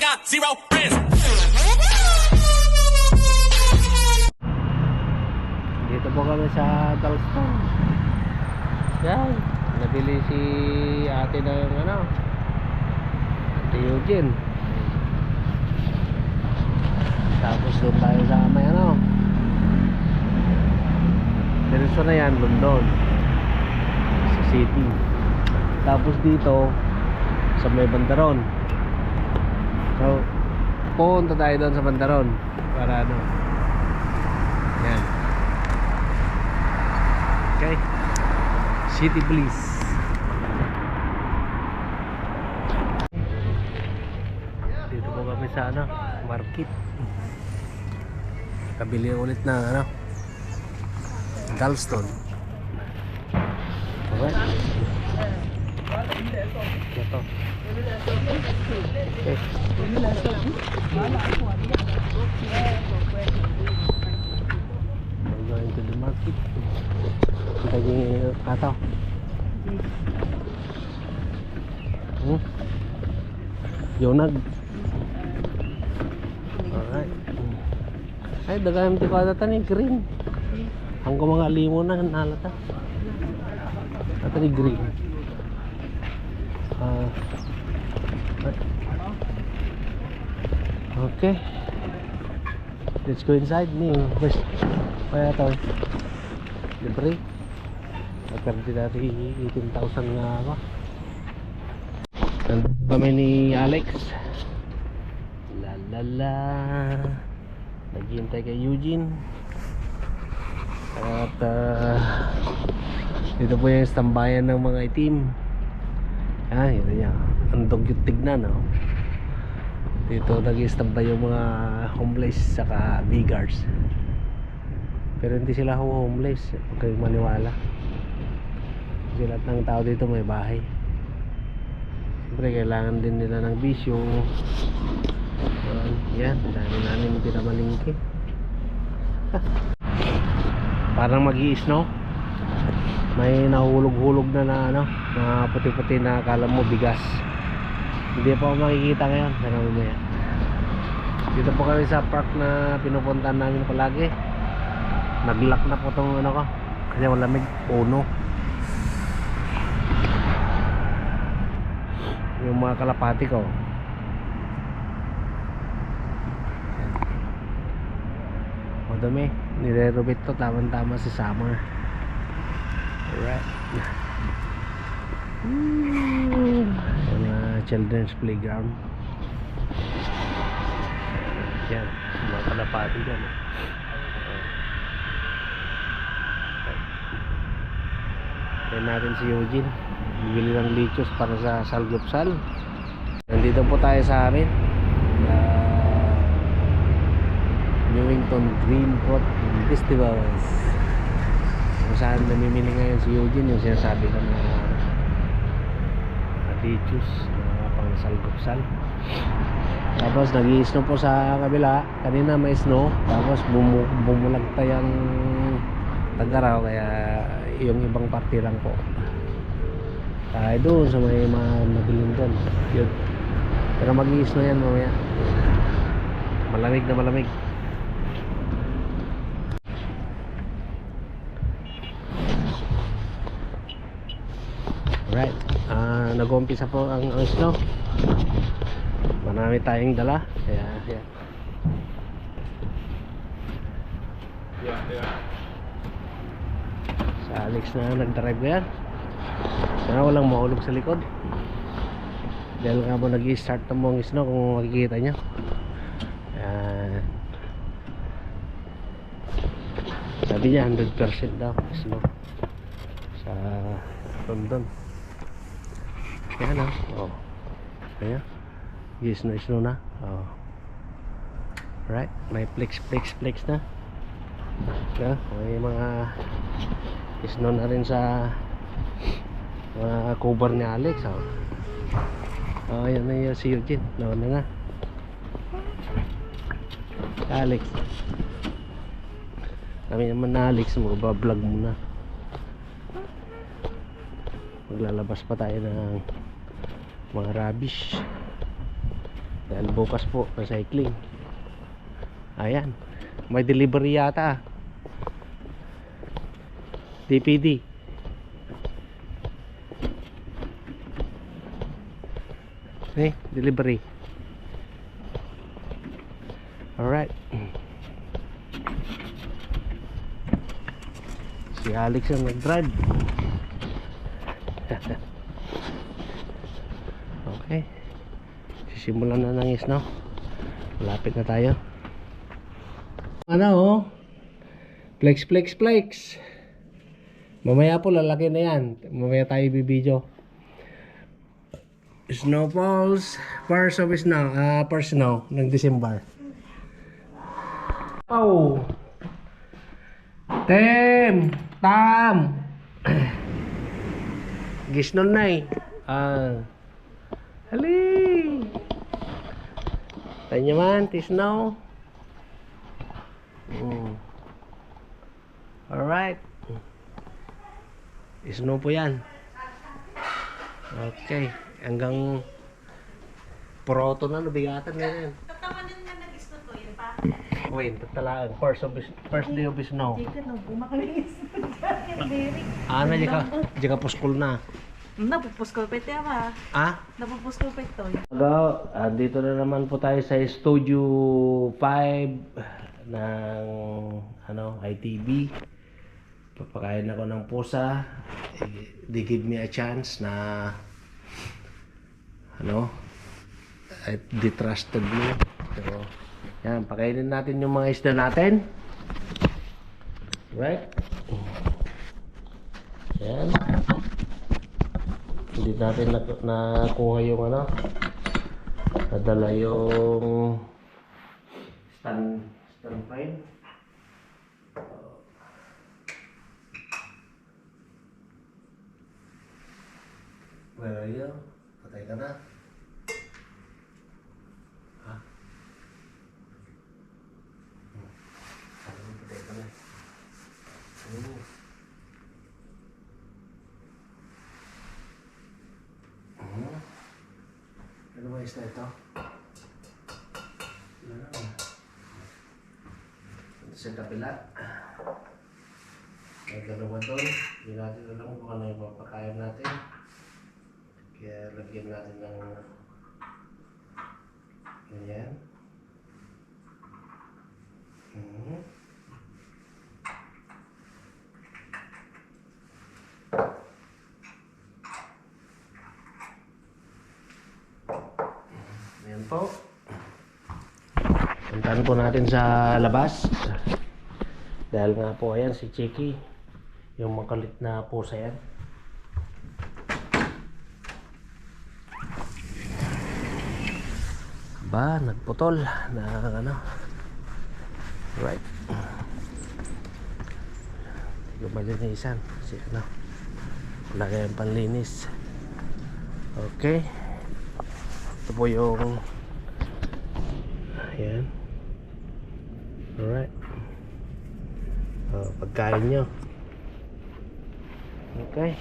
got zero friends. Dito po kami sa Dalston. Yan. Nabili si ate ng ano. Ate Eugene. Tapos doon tayo sa may ano. Diretso na yan, London. Sa city. Tapos dito, sa may Bandaron. So, punta tayo doon sa Bandaron. Para ano. Yan. Okay. City Police. Dito po kami sa ano, market. Kabili ulit ng ano, Galston. Okay. Ito. We're going to the market. Lagi kataw. Hmm? Yonag. Alright. Ay, dagayam ti kada tani green. Ang mga limo na nalata. Ata ni green. Ah. Okay. Let's go inside ni. West. Kaya to. Libre. Nagkardi dari 18,000 nga ako. Nandun kami ni Alex. La la la. Naghihintay kay Eugene. At ah, dito po yung stambayan ng mga itim. Ah, yun yan. Ang dugyot tignan, no? Dito nag-istambay yung mga homeless saka beggars. Pero hindi sila ho homeless. Huwag kayong maniwala. Kasi lahat ng tao dito may bahay. Siyempre kailangan din nila ng bisyo. Yan. Dami namin pinamalingki. Parang mag snow May nahulog-hulog na na ano, mga puti-puti na akala mo bigas. Hindi pa ako makikita ngayon. Pero mamaya. Dito po kami sa park na pinupuntahan namin palagi naglock na po tong ano ko kasi malamig puno yung mga kalapati ko o dami nire-renovate to tamang tama sa summer alright Woo! children's playground yan mga kalapati dyan eh. Yan natin si Eugene. Bibili ng lichos para sa salgupsal. Nandito po tayo sa amin. Uh, Newington Green Pot Festivals. Kung saan namimili ngayon si Eugene yung sinasabi ko na na lichos na pang salgupsal. Tapos nag snow po sa kabila. Kanina may snow. Tapos bumu bumulagta yung tagaraw kaya yung ibang parte lang po tayo doon sa may mga madilim doon yun pero mag na yan mamaya malamig na malamig alright uh, nag-umpisa po ang, ang snow. Marami tayong dala. Kaya yan sa Alex na nag-drive yan. Sana walang mahulog sa likod. Dahil nga mo nag-start na ang snow kung makikita nyo yan. Sabi niya 100% daw snow sa London yan ah oh. snow snow na oh. right may flex flex flex na yeah, may mga snow na rin sa mga cover ni Alex oh. Oh, yan na yung si Eugene. Nauna na. Alex. Kami naman na Alex, magbablog muna. Maglalabas pa tayo ng mga rubbish. Dahil bukas po, recycling. Ayan. May delivery yata. ah. DPD. Eh, delivery. Alright. Si Alex ang nag-drive. okay. Sisimulan na ng snow. Malapit na tayo. Ano oh? Flex, flex, flex. Mamaya po lalaki na yan. Mamaya tayo bibidyo. Snowfalls, first of snow, ah, first snow ng December. Oh. Tem, tam. Gisnon na eh. Ah. Hali. Tayo naman, tisnaw. Mm. Alright. Snow po yan. Okay. Hanggang proto na, nabigatan na yan. Tatawanan nga nag-isno to, yun pa. Wait, talaan. First, of, first day of snow. Derek. Ah, na, jika, jika puskol na. Napupus ko pete ama. Ah? Napupus ko pete to. Hello, dito na naman po tayo sa Studio 5 ng ano, ITV. Papakain ako ng pusa. They give me a chance na ano, they trusted me. So, yan, pakainin natin yung mga isda natin. Right? Yan. Hindi natin na, nakuha yung ano, nadala yung stand, stand frame. Where are you? Patay ka na? Ha? Mo, patay ka na. Hmm. Hmm. Ba isda ito? Ito sa kabila. May dalawa doon. Hindi natin alam kung ano yung papakain natin. Kaya lagyan natin ng ganyan. Ayan po. Puntahan po natin sa labas. Dahil nga po ayan si Chiki. Yung makalit na pusa yan. Ba, nagputol na ano. Right. Hindi ko malinisan. Kasi ano. Wala kayong panlinis. Okay. Ito po yung Ayan. Alright. Oh, pagkain nyo. Okay.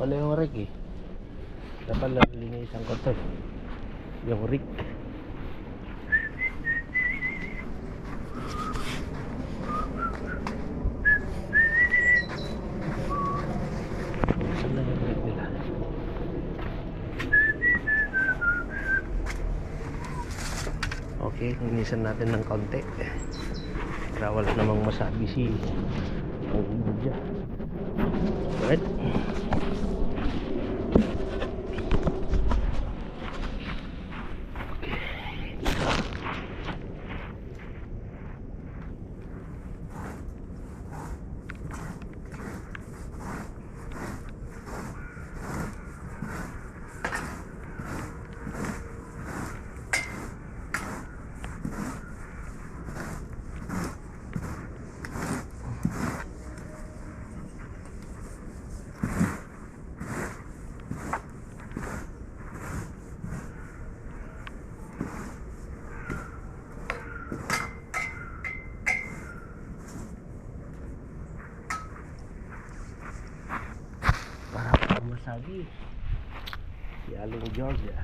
Wala yung rig eh. Dapat lalinisan ko to. eh. Yung rig. Saan na yung rig nila? Linisan natin ng konti. Para wala namang masabi si ang budya. Right? Para pa masabi. Si Aling Georgia.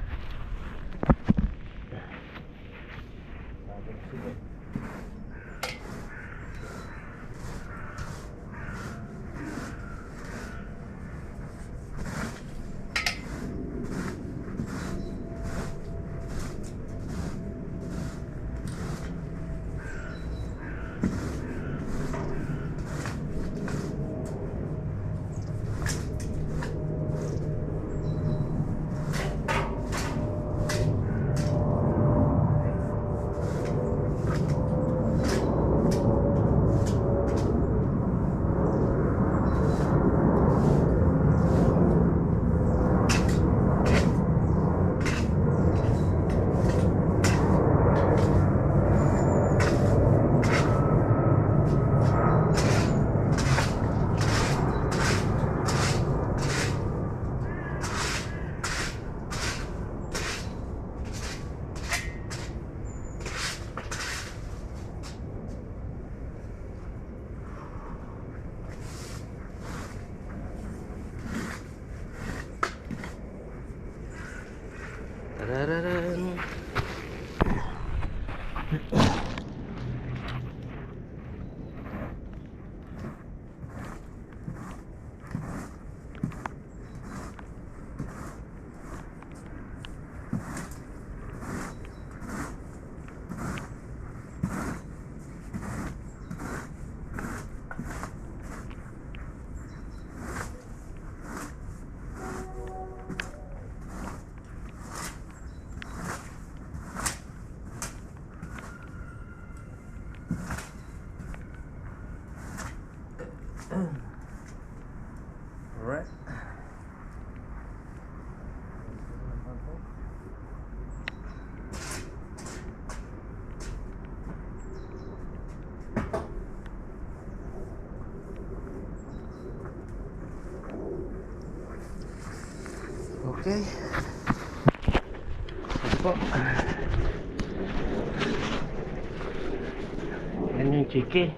Okay. Ito po. Yan yung chiki.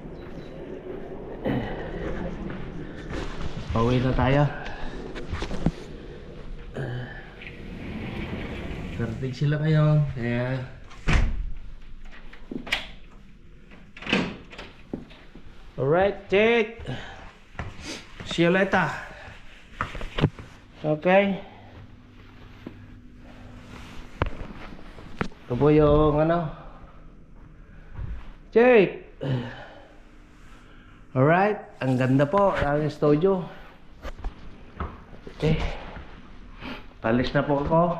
Pauwi na tayo. Karating sila ngayon. Kaya... Alright, Jake. See you later. Okay. Ito po yung ano. Jake. Alright, ang ganda po ang studio. Okay. Palis na po ako.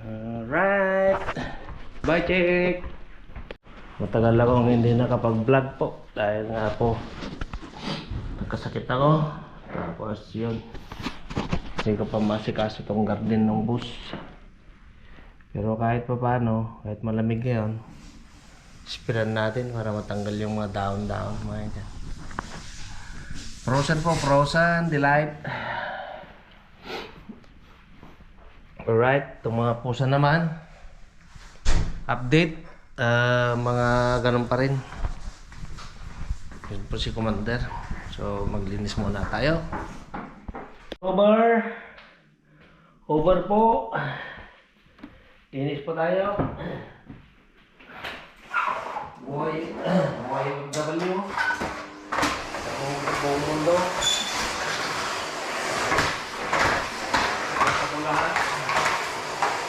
Alright. Bye, Chick. Matagal akong hindi nakapag-vlog po dahil nga po nagkasakit ako. Tapos yun. Hindi ko pa masikaso itong garden ng bus. Pero kahit pa paano, kahit malamig ngayon, Spiran natin para matanggal yung mga down-down mga yan. Frozen po, frozen, delight. Alright, itong mga pusa naman. Update, ah, mga ganun pa rin. Yun po si Commander. So, maglinis muna tayo. Over. Over po. Linis po tayo. Buhay, buhay W. Sa buong, buong mundo. Sa buong lahat.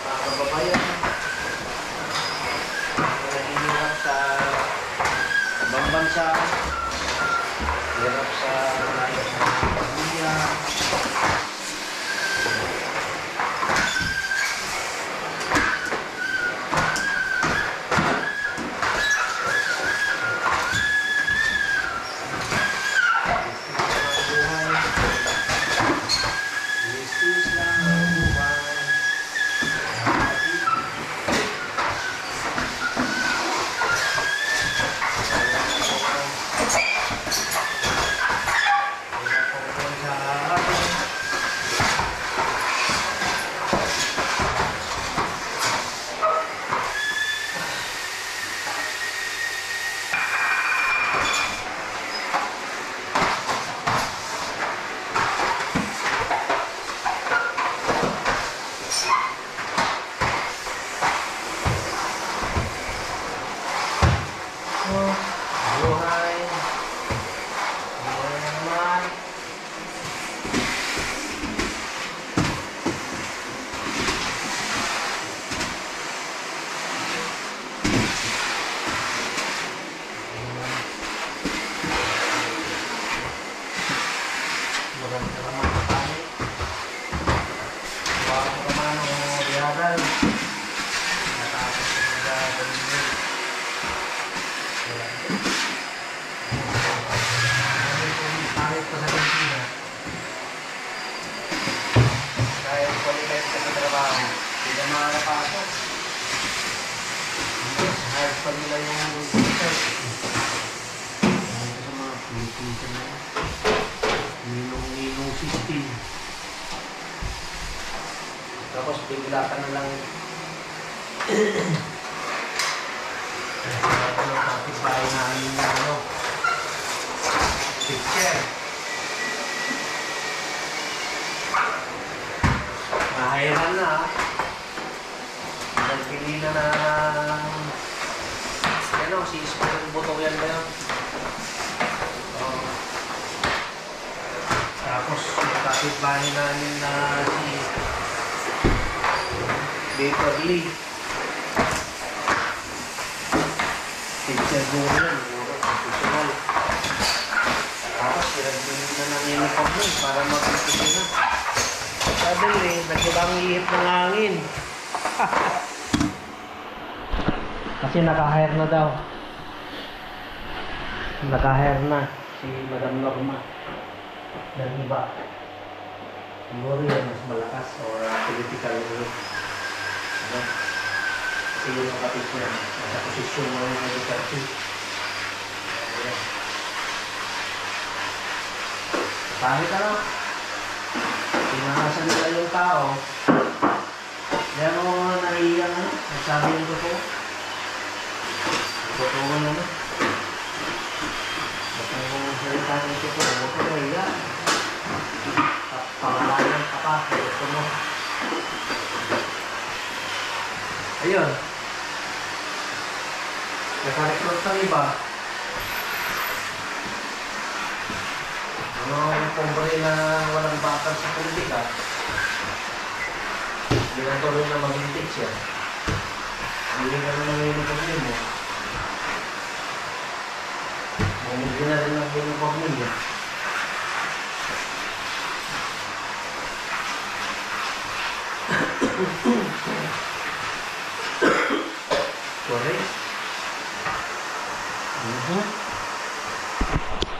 Mga kababayan. Na nahihirap sa ibang bansa. Pilipino na? Ninong-ninong system. Tapos bigla ka na lang kapitbahay namin na ano, picture. Mahiran na ah. Nagpili na ng... Ano, si Spring Buto yan ba yun? Oo. Tapos, yung kapitbahay namin na si Baker Lee. Teacher mo yan, siguro, professional. Tapos, pinagbili na ng uniform nun para mag-ipili na. Eh, nagibang ihip ng hangin. Kasi naka-hire na daw. Naka-hire na si Madam Norma. Ng iba. Siguro mas malakas or uh, political ano. Kasi yung kapatid niya, nasa posisyon mo yung. Ayan. Kahit ano, pinakasan nila yung tao, pero naiiyak ano, nagsabi yung totoo. Yung Totoo naman. Basta yung salita ng totoo, huwag ka naiiyak. Pa- Pangalanan ka pa, kaya gusto mo. Ayun. Nakarecruit ng iba. Ano yung pobre na walang bakal sa politika? Hindi na tuloy na maging teacher. Hindi na ng uniform mo. Bumili na rin ang uniform ninyo. Correct. Mhm.